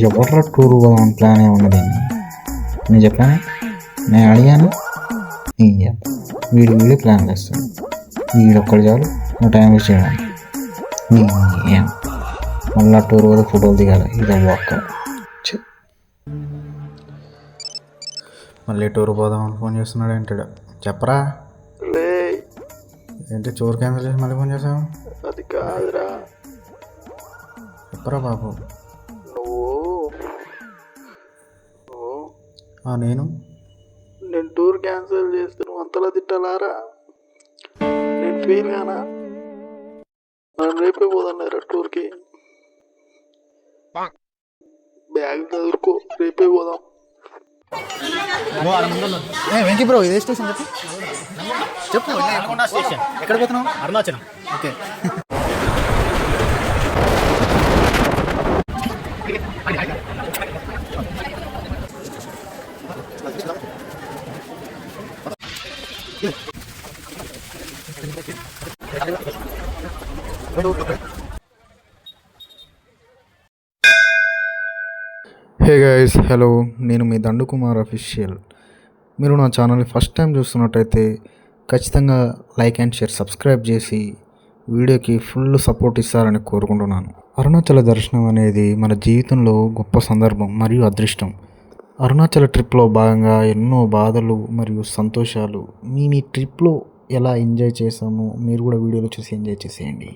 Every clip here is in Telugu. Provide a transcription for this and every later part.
ఎవర్రా టూర్ పోదాం ప్లాన్ ఏమున్నది నేను చెప్పాను? నేను అడిగాను. నీ అబ్బ. వీడు వీడి ప్లాన్ వీడు ఒక్కడు చాలు నువ్వు టైం వేస్ట్ చేయడానికి. నీ ఏం. మళ్ళా టూర్ పోతే ఫోటోలు దిగాలి. ఇది ఒక్క. మళ్ళీ టూర్ పోదామని ఫోన్ చేస్తున్నాడు ఏంటాడు చెప్పరా? ఏంటి టూర్ క్యాన్సిల్ చేసి మళ్ళీ ఫోన్ చేసావు? అది కాదురా. చెప్పరా బాబు? నేను? నేను టూర్ క్యాన్సిల్ చేస్తే నువ్వు అంతలా తిట్టాలారా? నేను ఫీల్ కానా మనం రేపే పోదన్నారా టూర్కి? బ్యాగ్ చదువుకో రేపే పోదాం. వెంకీ బ్రో ఇదే స్టేషన్ చెప్పు. చెప్పు. ఎక్కడ పోతున్నావు? Arunachalam. Okay. Hey guys hello నేను మీ దండు కుమార్ అఫీషియల్ మీరు నా ఛానల్ని ఫస్ట్ టైం చూస్తున్నట్టయితే ఖచ్చితంగా లైక్ అండ్ షేర్ సబ్స్క్రైబ్ చేసి వీడియోకి ఫుల్ సపోర్ట్ ఇస్తారని కోరుకుంటున్నాను. అరుణాచల దర్శనం అనేది మన జీవితంలో గొప్ప సందర్భం మరియు అదృష్టం. అరుణాచల ట్రిప్లో భాగంగా ఎన్నో బాధలు మరియు సంతోషాలు. మీ మీ ట్రిప్లో ఎలా ఎంజాయ్ చేసామో మీరు కూడా వీడియోలో చూసి ఎంజాయ్ చేసేయండి.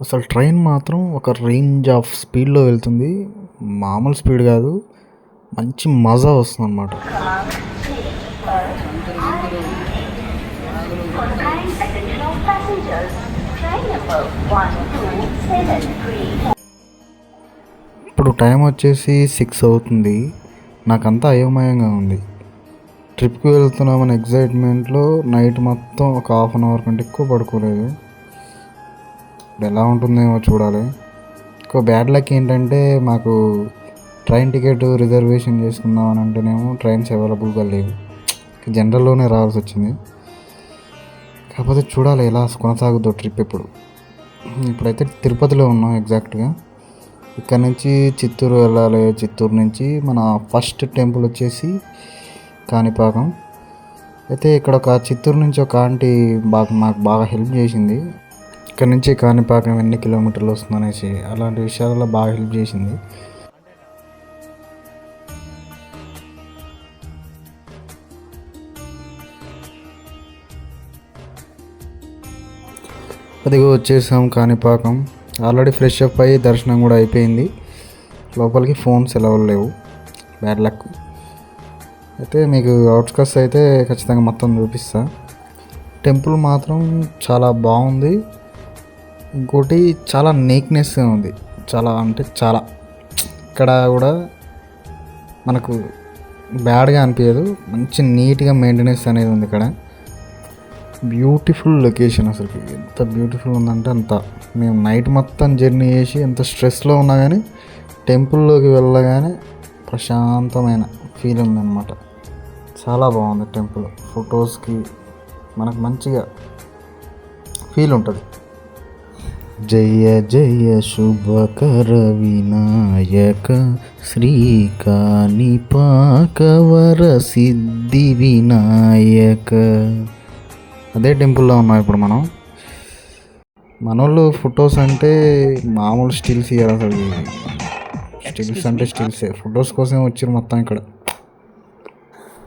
అసలు ట్రైన్ మాత్రం ఒక రేంజ్ ఆఫ్ స్పీడ్లో వెళ్తుంది. మామూలు స్పీడ్ కాదు. మంచి మజా వస్తుంది అనమాట ఇప్పుడు టైం వచ్చేసి సిక్స్ అవుతుంది. నాకంతా అయోమయంగా ఉంది. ట్రిప్కి వెళ్తున్నామని ఎగ్జైట్మెంట్లో నైట్ మొత్తం ఒక హాఫ్ అన్ అవర్ కంటే ఎక్కువ పడుకోలేదు. ఎలా ఉంటుందేమో చూడాలి. ఇంకో బ్యాడ్ లక్ ఏంటంటే మాకు ట్రైన్ టికెట్ రిజర్వేషన్ చేసుకుందాం అని అంటేనేమో ట్రైన్స్ అవైలబుల్గా లేవు. జనరల్లోనే రావాల్సి వచ్చింది. కాకపోతే చూడాలి ఎలా కొనసాగుద్దో ట్రిప్ ఇప్పుడు. ఇప్పుడైతే తిరుపతిలో ఉన్నాం ఎగ్జాక్ట్గా. ఇక్కడ నుంచి చిత్తూరు వెళ్ళాలి. చిత్తూరు నుంచి మన ఫస్ట్ టెంపుల్ వచ్చేసి కాణిపాకం. అయితే ఇక్కడ ఒక చిత్తూరు నుంచి ఒక ఆంటీ బాగా మాకు బాగా హెల్ప్ చేసింది. ఇక్కడ నుంచి కాణిపాకం ఎన్ని కిలోమీటర్లు వస్తుందనేసి అలాంటి విషయాలలో బాగా హెల్ప్ చేసింది. అదిగో వచ్చేసాం కాణిపాకం. ఆల్రెడీ ఫ్రెష్ అప్ అయ్యి దర్శనం కూడా అయిపోయింది. లోపలికి ఫోన్స్ ఎలవలు లేవు. బ్యాడ్ లక్ అయితే మీకు అవుట్స్కట్స్ అయితే ఖచ్చితంగా మొత్తం చూపిస్తా. టెంపుల్ మాత్రం చాలా బాగుంది. ఇంకోటి చాలా నీక్నెస్గా ఉంది. చాలా అంటే చాలా. ఇక్కడ కూడా మనకు బ్యాడ్గా అనిపించదు మంచి నీట్గా మెయింటెనెన్స్ అనేది ఉంది ఇక్కడ. బ్యూటిఫుల్ లొకేషన్ అసలు. ఎంత బ్యూటిఫుల్ ఉందంటే అంత. మేము నైట్ మొత్తం జర్నీ చేసి ఎంత స్ట్రెస్లో ఉన్నా కానీ టెంపుల్లోకి వెళ్ళగానే ప్రశాంతమైన ఫీల్ ఉందన్నమాట. చాలా బాగుంది టెంపుల్. ఫొటోస్కి మనకు మంచిగా ఫీల్ ఉంటుంది. జయ జయ శుభకర వినాయక శ్రీకాణిపాకవర సిద్ధి వినాయక. అదే టెంపుల్లో ఉన్నాం ఇప్పుడు మనం. మనోళ్ళు ఫొటోస్ అంటే మామూలు స్టిల్స్ ఇయ్యారు అసలు. స్టిల్స్ అంటే స్టిల్సే ఫొటోస్ కోసం వచ్చారు మొత్తం ఇక్కడ.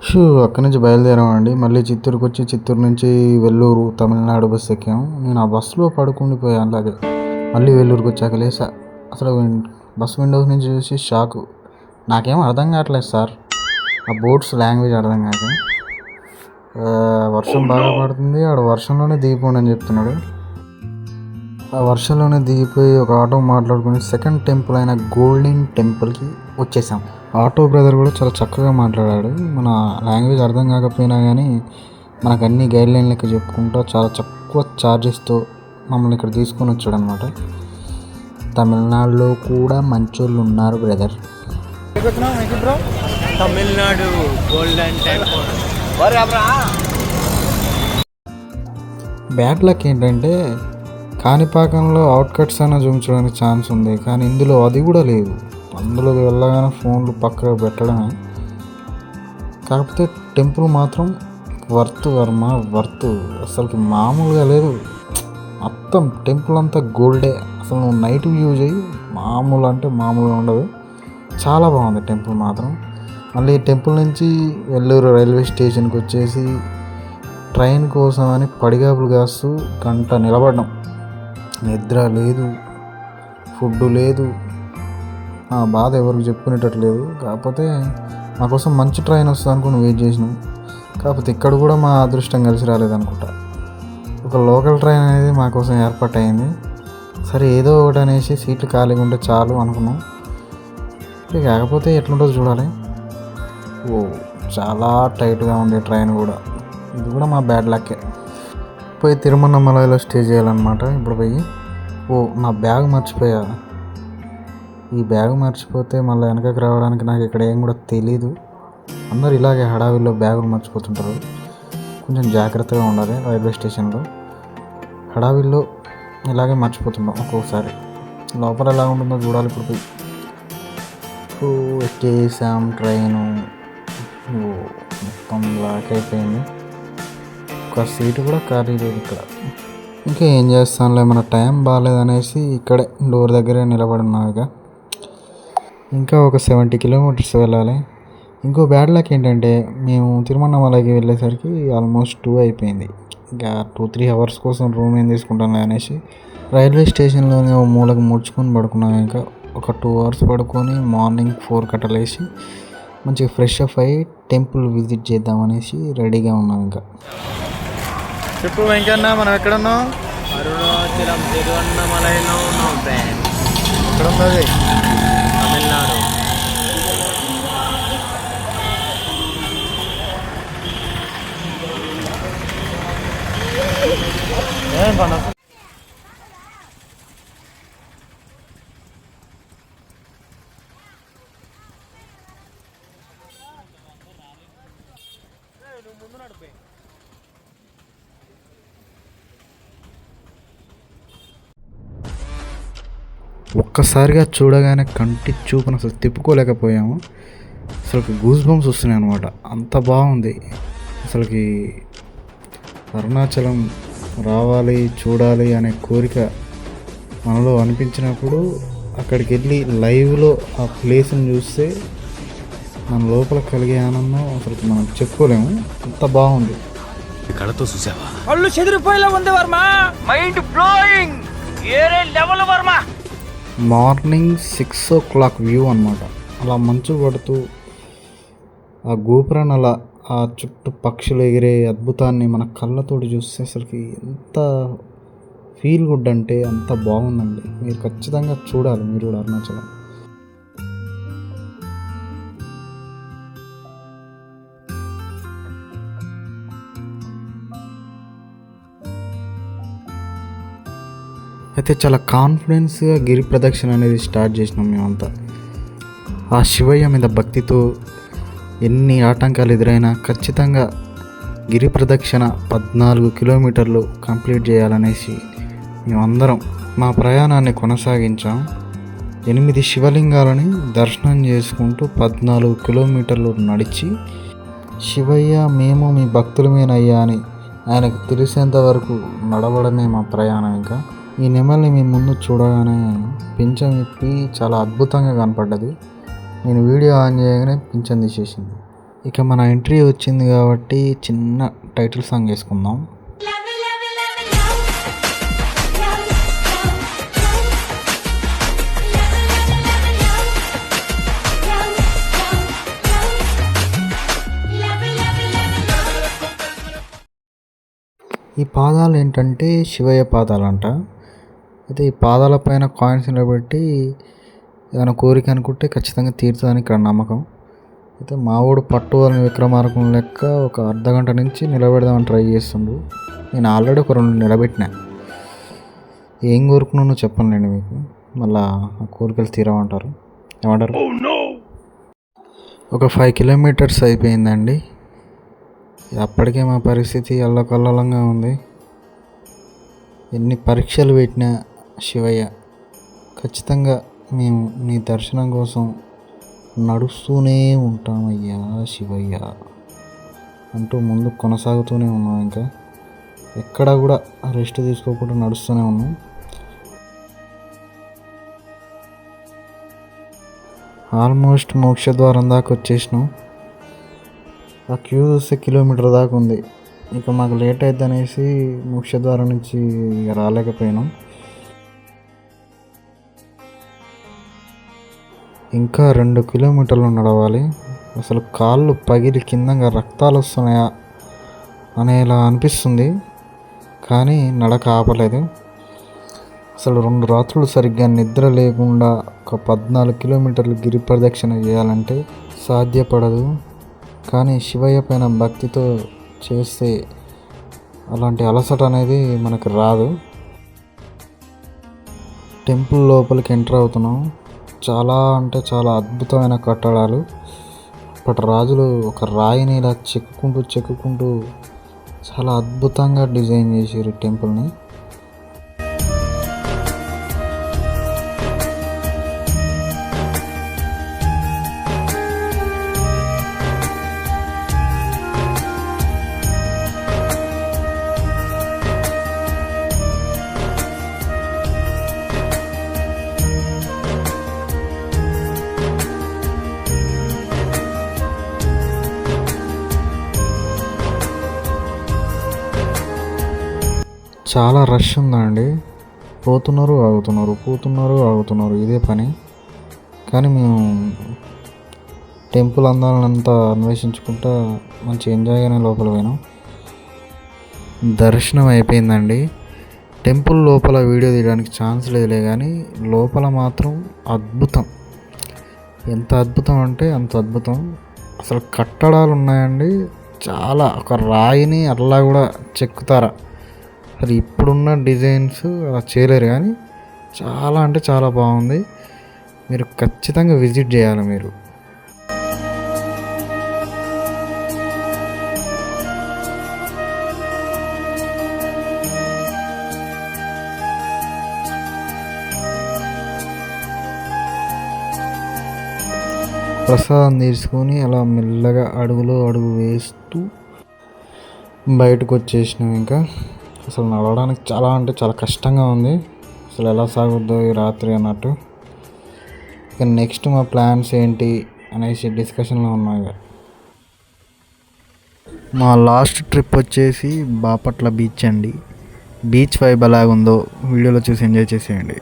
షూ అక్కడి నుంచి బయలుదేరామండి. మళ్ళీ చిత్తూరుకి వచ్చి చిత్తూరు నుంచి వెల్లూరు తమిళనాడు బస్సు ఎక్కాము నేను ఆ బస్సులో పడుకుండిపోయాను అలాగే. మళ్ళీ వెల్లూరుకి వచ్చాక లేసా. అసలు బస్ విండోస్ నుంచి చూసి షాకు. నాకేం అర్థం కావట్లేదు సార్. ఆ బోట్స్ లాంగ్వేజ్ అర్థం కాక వర్షం బాగా పడుతుంది. ఆడ వర్షంలోనే దిగిపోండి అని చెప్తున్నాడు. ఆ వర్షంలోనే దిగిపోయి ఒక ఆటో మాట్లాడుకుని సెకండ్ టెంపుల్ అయిన గోల్డెన్ టెంపుల్కి వచ్చేసాం. ఆటో బ్రదర్ కూడా చాలా చక్కగా మాట్లాడాడు. మన లాంగ్వేజ్ అర్థం కాకపోయినా కానీ మనకు అన్ని గైడ్ లైన్ లెక్క చెప్పుకుంటూ చాలా తక్కువ ఛార్జెస్తో మమ్మల్ని ఇక్కడ తీసుకొని వచ్చాడు అనమాట తమిళనాడులో కూడా మంచోళ్ళు ఉన్నారు brother. Tamil Nadu golden temple. Bad luck ఏంటంటే కాణిపాకంలో అవుట్కట్స్ అయినా చూపించడానికి ఛాన్స్ ఉంది కానీ ఇందులో అది కూడా లేదు. అందులోకి వెళ్ళగానే ఫోన్లు పక్కకు పెట్టడమే. కాకపోతే టెంపుల్ మాత్రం వర్త్ వర్మ వర్త్ అసలుకి మామూలుగా లేదు. మొత్తం టెంపుల్ అంతా గోల్డే. అసలు నువ్వు నైట్ వ్యూ చేయి మామూలు అంటే మామూలుగా ఉండదు. చాలా బాగుంది టెంపుల్ మాత్రం. మళ్ళీ టెంపుల్ నుంచి వెల్లూరు రైల్వే స్టేషన్కి వచ్చేసి ట్రైన్ కోసం అని పడిగాపులు కాస్తూ గంట నిలబడ్డాం. నిద్ర లేదు ఫుడ్ లేదు. ఆ బాధ ఎవరికి చెప్పుకునేటట్టు లేదు. కాకపోతే మా కోసం మంచి ట్రైన్ వస్తుంది అనుకుని వెయిట్ చేసినాం. కాకపోతే ఇక్కడ కూడా మా అదృష్టం కలిసి రాలేదనుకుంటా ఒక లోకల్ ట్రైన్ అనేది మా కోసం ఏర్పాటు అయింది సరే ఏదో ఒకటి అనేసి సీట్లు ఖాళీగా ఉంటే చాలు అనుకున్నాం. ఇక కాకపోతే ఎట్లుంటుందో చూడాలి. ఓ చాలా టైట్గా ఉంది ట్రైన్ కూడా. ఇది కూడా మా బ్యాడ్ లక్కే. పోయి తిరుమలమలలో స్టే చేయాలన్నమాట. ఇప్పుడు పోయి ఓ నా బ్యాగ్ మర్చిపోయా. ఈ బ్యాగ్ మర్చిపోతే మళ్ళీ వెనకకి రావడానికి నాకు ఇక్కడ ఏం కూడా తెలీదు. అందరు ఇలాగే హడావిల్లో బ్యాగులు మర్చిపోతుంటారు. కొంచెం జాగ్రత్తగా ఉండాలి రైల్వే స్టేషన్లో. హడావిల్లో ఇలాగే మర్చిపోతున్నాం ఒక్కొక్కసారి లోపల ఎలా ఉంటుందో చూడాలి ఇప్పుడు పోయి. ఎక్కేసాం ట్రైను. మొత్తం బ్లాక్ అయిపోయింది. ఒక సీటు కూడా ఖాళీ లేదు ఇక్కడ. ఇంకా ఏం చేస్తానులే మన టైం బాగాలేదనేసి ఇక్కడే డోర్ దగ్గరే నిలబడి ఉన్నాం ఇక. ఇంకా ఒక సెవెంటీ కిలోమీటర్స్ వెళ్ళాలి. ఇంకో బ్యాడ్ లక్ ఏంటంటే మేము తిరుమలమలకి వెళ్ళేసరికి ఆల్మోస్ట్ టూ అయిపోయింది. ఇంకా టూ త్రీ అవర్స్ కోసం రూమ్ ఏం తీసుకుంటాం అనేసి రైల్వే స్టేషన్లోనే ఓ మూలకు ముడుచుకొని పడుకున్నాం ఇంకా. ఒక టూ అవర్స్ పడుకొని మార్నింగ్ ఫోర్ కట్టలేసి మంచిగా ఫ్రెష్ అప్ అయ్యి టెంపుల్ విజిట్ చేద్దామనేసి రెడీగా ఉన్నాం ఇంకా. చెప్పు వెంకన్న మనం ఎక్కడున్నాం? అరుణాచలం తిరువన్నమలైలో ఉన్నాం ఫ్రెండ్ ఎక్కడ ఉన్నది తమిళనాడు ఏం పని ఒక్కసారిగా చూడగానే కంటి చూపును అసలు తిప్పుకోలేకపోయాము. అసలుకి గూస్ బంప్స్ వస్తున్నాయి అనమాట అంత బాగుంది. అసలుకి అరుణాచలం రావాలి చూడాలి అనే కోరిక మనలో అనిపించినప్పుడు అక్కడికి వెళ్ళి లైవ్లో ఆ ప్లేస్ని చూస్తే మన లోపల కలిగే ఆనందం అసలు మనం చెప్పుకోలేము. అంత బాగుంది. కళతో చూసావా? కళ్ళు చెదిరిపోయేలా ఉంది వర్మ. మైండ్ బ్లోయింగ్ ఏరే level Varma. Morning six o'clock view అనమాట అలా మంచు పడుతూ ఆ గోపురాన్ని అలా ఆ చుట్టూ పక్షులు ఎగిరే అద్భుతాన్ని మన కళ్ళతోటి చూస్తే అసలుకి ఎంత ఫీల్ గుడ్ అంటే అంత బాగుందండి. మీరు ఖచ్చితంగా చూడాలి మీరు కూడా అరుణాచలం. అయితే చాలా కాన్ఫిడెన్స్గా గిరి ప్రదక్షిణ అనేది స్టార్ట్ చేసినాం మేమంతా. ఆ శివయ్య మీద భక్తితో ఎన్ని ఆటంకాలు ఎదురైనా ఖచ్చితంగా గిరి ప్రదక్షిణ పద్నాలుగు కిలోమీటర్లు కంప్లీట్ చేయాలనేసి మేమందరం మా ప్రయాణాన్ని కొనసాగించాం. ఎనిమిది శివలింగాలని దర్శనం చేసుకుంటూ పద్నాలుగు కిలోమీటర్లు నడిచి శివయ్య మేము మీ భక్తులమేనయ్యా అని ఆయనకు తెలిసేంత వరకు నడవడమే మా ప్రయాణం ఇంకా. ఈ నెమల్ని మీ ముందు చూడగానే పింఛం ఇప్పి చాలా అద్భుతంగా కనపడ్డది. నేను వీడియో ఆన్ చేయగానే పింఛం తీసేసింది. ఇక మన ఎంట్రీ వచ్చింది కాబట్టి చిన్న టైటిల్ సాంగ్ వేసుకుందాం. ఈ పాదాలు ఏంటంటే శివయ్య పాదాలంట. అయితే ఈ పాదాల పైన కాయిన్స్ నిలబెట్టి ఏదైనా కోరిక అనుకుంటే ఖచ్చితంగా తీరుతుందని ఇక్కడ నమ్మకం. అయితే మావోడు పట్టు అని విక్రమార్కం లెక్క ఒక అర్ధ గంట నుంచి నిలబెడదామని ట్రై చేస్తుండు. నేను ఆల్రెడీ ఒక రెండు నిలబెట్టిన. ఏం కోరుకున్నానో చెప్పనులేండి మీకు. మళ్ళా ఆ కోరికలు తీరమంటారు ఏమంటారు? ఒక ఫైవ్ కిలోమీటర్స్ అయిపోయిందండి. అప్పటికే మా పరిస్థితి అల్లకల్లోలంగా ఉంది. ఎన్ని పరీక్షలు పెట్టినా శివయ్య ఖచ్చితంగా మేము నీ దర్శనం కోసం నడుస్తూనే ఉంటామయ్యా శివయ్య అంటూ ముందు కొనసాగుతూనే ఉన్నాం ఇంకా. ఎక్కడా కూడా రెస్ట్ తీసుకోకుండా నడుస్తూనే ఉన్నాం. ఆల్మోస్ట్ మోక్షద్వారం దాకా వచ్చేసినాం. ఆ క్యూ చూస్తే కిలోమీటర్ దాకా ఉంది. ఇక మాకు లేట్ అవుతుంది అనేసి మోక్షద్వారం నుంచి ఇక రాలేకపోయినాం. ఇంకా రెండు కిలోమీటర్లు నడవాలి. అసలు కాళ్ళు పగిలి కిందంగా రక్తాలు వస్తున్నాయా అనేలా అనిపిస్తుంది. కానీ నడక ఆపలేదు. అసలు రెండు రాత్రులు సరిగ్గా నిద్ర లేకుండా ఒక పద్నాలుగు కిలోమీటర్లు గిరి ప్రదక్షిణ చేయాలంటే సాధ్యపడదు. కానీ శివయ్య పైన భక్తితో చేస్తే అలాంటి అలసట అనేది మనకు రాదు. టెంపుల్ లోపలికి ఎంటర్ అవుతున్నాం. చాలా అంటే చాలా అద్భుతమైన కట్టడాలు. అప్పటి రాజులు ఒక రాయిని ఇలా చెక్కుకుంటూ చెక్కుకుంటూ చాలా అద్భుతంగా డిజైన్ చేసారు టెంపుల్ని. చాలా రష్ ఉందండి. పోతున్నారు ఆగుతున్నారు పోతున్నారు ఆగుతున్నారు. ఇదే పని. కానీ మేము టెంపుల్ అందాలంతా అన్వేషించుకుంటా మంచి ఎంజాయ్గానే లోపల పోయినాం. దర్శనం అయిపోయిందండి. టెంపుల్ లోపల వీడియో తీయడానికి ఛాన్స్ లేదులే కానీ లోపల మాత్రం అద్భుతం. ఎంత అద్భుతం అంటే అంత అద్భుతం. అసలు కట్టడాలు ఉన్నాయండి. చాలా ఒక రాయిని అట్లా కూడా చెక్కుతారా? అది ఇప్పుడున్న డిజైన్స్ అలా చేయలేరు కానీ చాలా అంటే చాలా బాగుంది. మీరు ఖచ్చితంగా విజిట్ చేయాలి మీరు. ప్రసాదం తీసుకొని అలా మెల్లగా అడుగులో అడుగు వేస్తూ బయటకు వచ్చేసినాం ఇంకా. అసలు నడవడానికి చాలా అంటే చాలా కష్టంగా ఉంది. అసలు ఎలా సాగుద్దో ఈ రాత్రి అన్నట్టు. ఇక నెక్స్ట్ మా ప్లాన్స్ ఏంటి అనేసి డిస్కషన్లో ఉన్నాయి మా లాస్ట్ ట్రిప్ వచ్చేసి బాపట్ల బీచ్ అండి. బీచ్ వైబ్ ఎలాగుందో వీడియోలో చూసి ఎంజాయ్ చేసేయండి.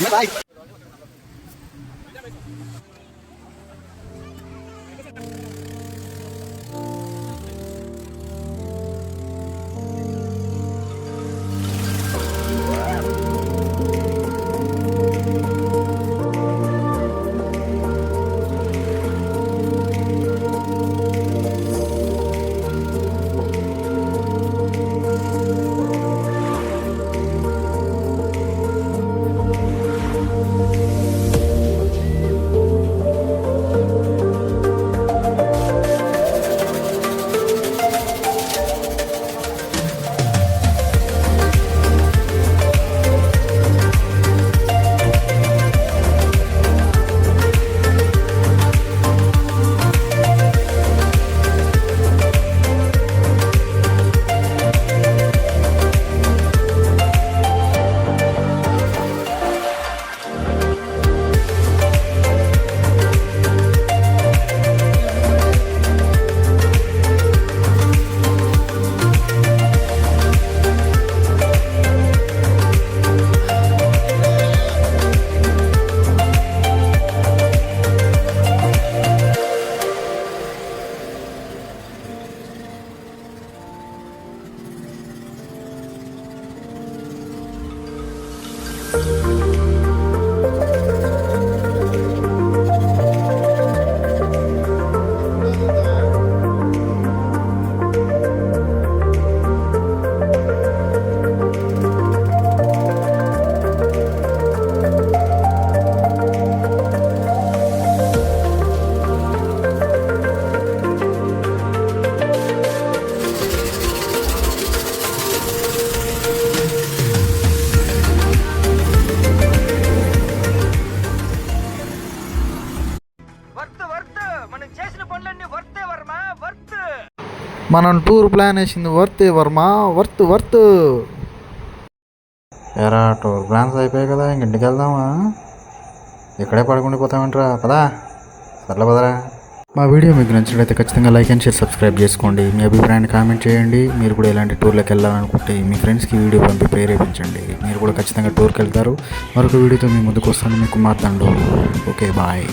Bye-bye. Worth worth. మనం చేసిన పనులన్నీ వర్తే వర్మ వర్త్. మనం టూర్ ప్లాన్ వేసింది వర్తే వర్మ వర్త్ వర్త్. ఎరా టూర్ ప్లాన్స్ అయిపోయాయి కదా ఇంక ఇంటికి వెళ్దామా? ఇక్కడే పడుకుండిపోతామంటారా పదా. సర్లే పదరా. మా వీడియో మీకు నచ్చినట్లయితే ఖచ్చితంగా లైక్ అండ్ షేర్ సబ్స్క్రైబ్ చేసుకోండి. మీ అభిప్రాయాన్ని కామెంట్ చేయండి. మీరు కూడా ఇలాంటి టూర్లకు వెళ్ళాలనుకుంటే మీ ఫ్రెండ్స్కి వీడియో పంపి ప్రేరేపించండి. మీరు కూడా ఖచ్చితంగా టూర్కి వెళ్తారు. మరొక వీడియోతో మీ ముందుకు వస్తాను మీకు మాట్లాడు ఓకే బాయ్.